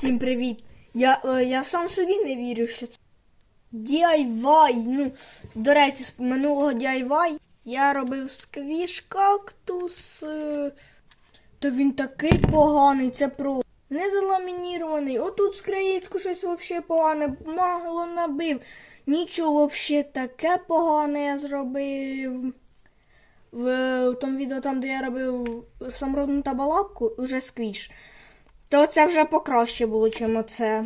Всім привіт! Я, е, я сам собі не вірю, що це DIY. Ну, до речі, з минулого DIY я робив сквіш кактус. е, То він такий поганий, це про. Не заламінірований. Отут з краєчку щось взагалі погане, мало набив. Нічого взагалі таке погане я зробив. В, в тому відео, там, де я робив самородну табалапку, уже сквіш. То це вже покраще було, чим оце.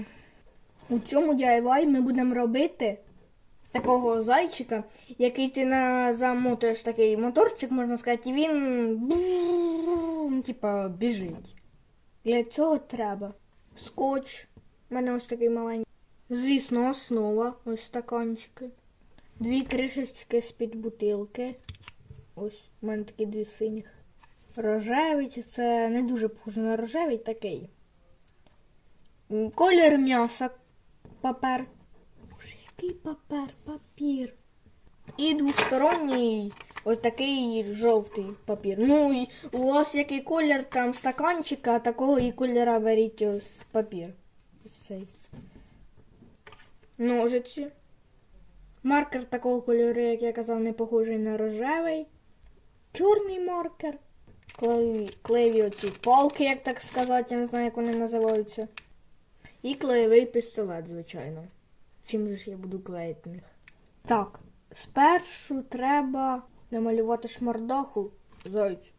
У цьому DIY ми будемо робити такого зайчика, який ти на замотуєш такий моторчик, можна сказати, і він типа біжить. Для цього треба скотч. У мене ось такий маленький. Звісно, основа, ось стаканчики. Дві кришечки з-під бутилки. Ось, у мене такі дві синіх. Рожевий, це не дуже похоже на рожевий такий. Колір м'яса. Папер. Боже, який папер? Папір. І двосторонній ось такий жовтий папір. Ну, і у вас який колір там стаканчика, такого і кольора беріть ось папір. Ось цей. Ножиці. Маркер такого кольору, як я казав, не похожий на рожевий. Чорний маркер. Клеєві, клеєві оці палки, як так сказати, я не знаю, як вони називаються. І клеєвий пістолет, звичайно. Чим же ж я буду клеїти них? Так, спершу треба намалювати шмардаху зайцю.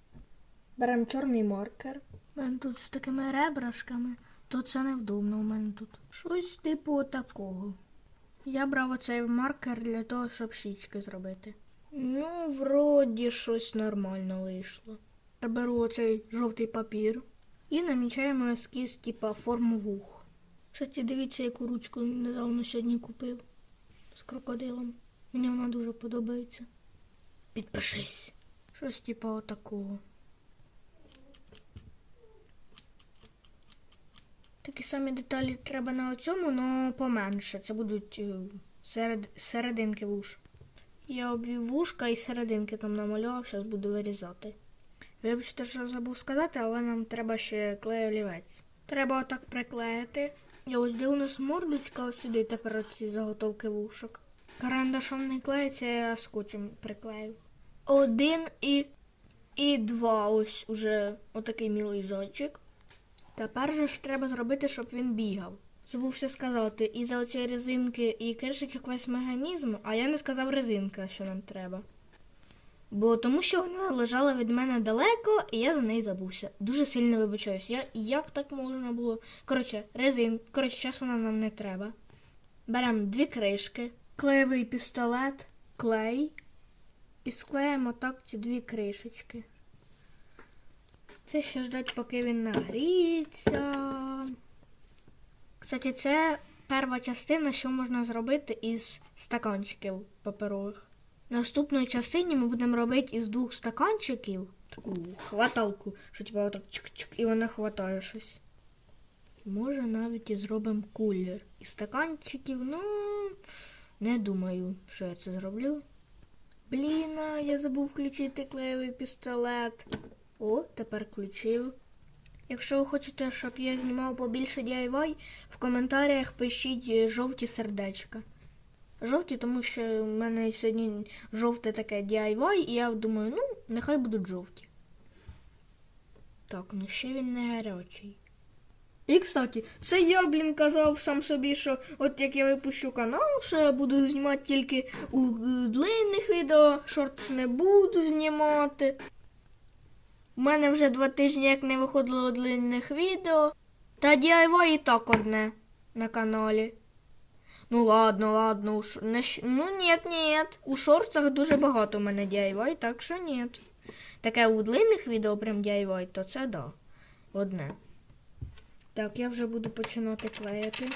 Беремо чорний маркер. У мене тут з такими ребрашками, то це невдобно у мене тут. Щось типу такого. Я брав оцей маркер для того, щоб щічки зробити. Ну, вроді щось нормально вийшло. Я беру оцей жовтий папір і намічаємо ескіз, типа форму вух. Кстати, дивіться, яку ручку недавно сьогодні купив з крокодилом. Мені вона дуже подобається. Підпишись. Щось типа отакого. Такі самі деталі треба на цьому, але поменше. Це будуть е, серед... серединки вуш. Я обвів вушка і серединки там намалював, зараз буду вирізати. Вибачте, що забув сказати, але нам треба ще клей олівець. Треба отак приклеїти. Я ось де у нас мордочка, ось сюди тепер оці заготовки вушок. Карандашом не клеїться, я скотчем приклею. Один і, і два ось уже отакий мілий зайчик. Тепер же ж треба зробити, щоб він бігав. Забувся сказати, і за оці резинки і кришечок весь механізм, а я не сказав резинка, що нам треба. Бо тому що вона лежала від мене далеко, і я за неї забувся. Дуже сильно вибачаюсь. Я як так можна було? Коротше, резин. Коротше, зараз вона нам не треба. Беремо дві кришки, клеєвий пістолет, клей і склеїмо так ці дві кришечки. Це ще ждать, поки він нагріється. Кстати, це перша частина, що можна зробити із стаканчиків паперових. Наступної частині ми будемо робити із двох стаканчиків таку хваталку, що типу отак чик-чик, і вона хватає щось. Може навіть і зробимо кулер. Із стаканчиків, ну не думаю, що я це зроблю. Блін, я забув включити клеєвий пістолет. О, тепер включив. Якщо ви хочете, щоб я знімав побільше DIY, в коментарях пишіть е, жовті сердечка. Жовті, тому що в мене сьогодні жовте таке DIY, і я думаю, ну, нехай будуть жовті. Так, ну ще він не гарячий. І, кстати, це я, блін, казав сам собі, що от як я випущу канал, що я буду знімати тільки у е, длинних відео, шортс не буду знімати. У мене вже два тижні як не виходило длинних відео. Та DIY і так одне на каналі. Ну ладно, ладно, у ш... не... щ- ну нет, нет. У шортах дуже багато в мене DIY, так що нет. Таке у длинних відео прям DIY, то це да. Одне. Так, я вже буду починати клеїти.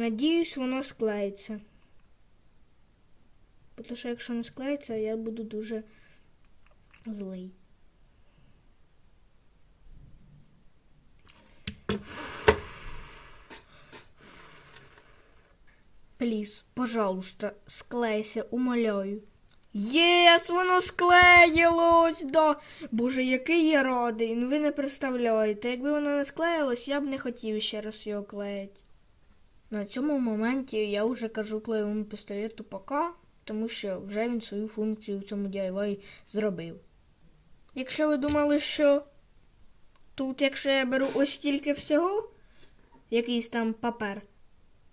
Надіюсь, воно склеїться. Тому що якщо не склеїться, я буду дуже злий. Пліс, пожалуйста, склейся, умоляю. Єс, воно склеїлось, да. Боже, який я радий. Ну ви не представляєте. Якби воно не склеїлось, я б не хотів ще раз його клеїти. На цьому моменті я вже кажу клеєвому пістолету пока, тому що вже він свою функцію в цьому DIY зробив. Якщо ви думали, що тут, якщо я беру ось стільки всього, якийсь там папер,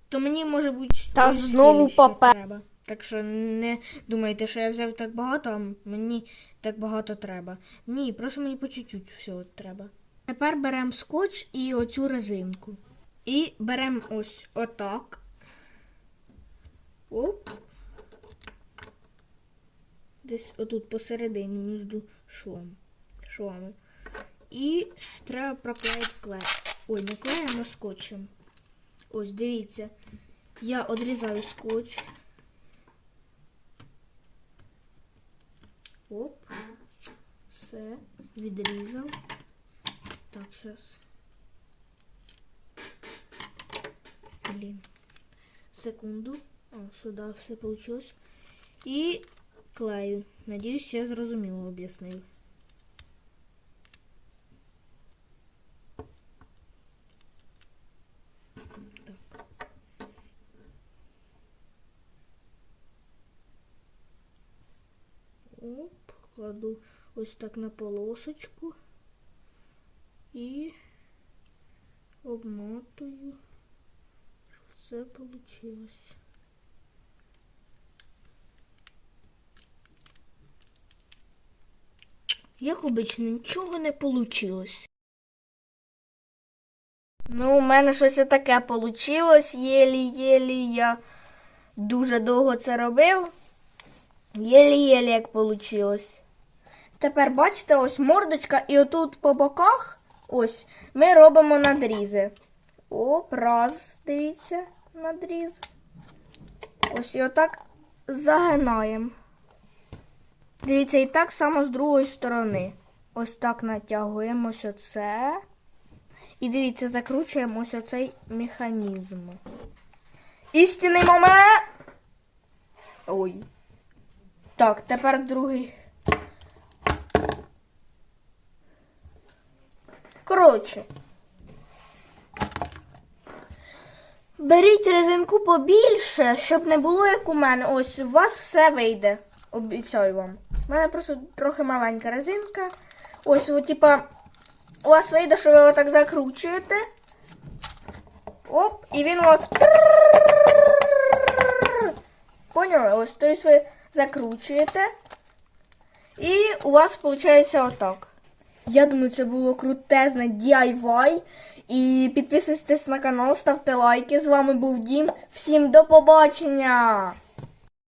то мені може бути Та ось знову папер. треба. Так що не думайте, що я взяв так багато, а мені так багато треба. Ні, просто мені по чуть-чуть всього треба. Тепер беремо скотч і оцю резинку. І беремо ось отак. Оп. Десь отут посередині між швом, швами. І треба проклеїти клей. Ой, не клеєм, а скотчем. Ось, дивіться. Я одрізаю скотч. Оп. Все, відрізав. Так, зараз. Блін. Секунду. О, сюди все вийшло. І клею. Надіюсь, я зрозуміло об'яснив. Так. Оп, кладу ось так на полосочку і обмотую, щоб Все вийшло. Як обично, нічого не вийшло. Ну, у мене щось таке вийшло, єлі-єлі я дуже довго це робив. Єлі-єлі як вийшло. Тепер бачите, ось мордочка, і отут по боках ось ми робимо надрізи. Оп, раз, дивіться, надріз. Ось і отак загинаємо. Дивіться, і так само з другої сторони. Ось так натягуємо ось оце. І дивіться, закручуємо ось оцей механізм. Істинний момент. Ой. Так, тепер другий. Коротше. Беріть резинку побільше, щоб не було як у мене. Ось у вас все вийде. Обіцяю вам. У мене просто трохи маленька резинка. Ось, от, типа, у вас вийде, що ви його так закручуєте. Оп, і він от. Поняли? Ось, тобто ви закручуєте. І у вас виходить отак. Я думаю, це було крутезне DIY. І підписуйтесь на канал, ставте лайки. З вами був Дім. Всім до побачення!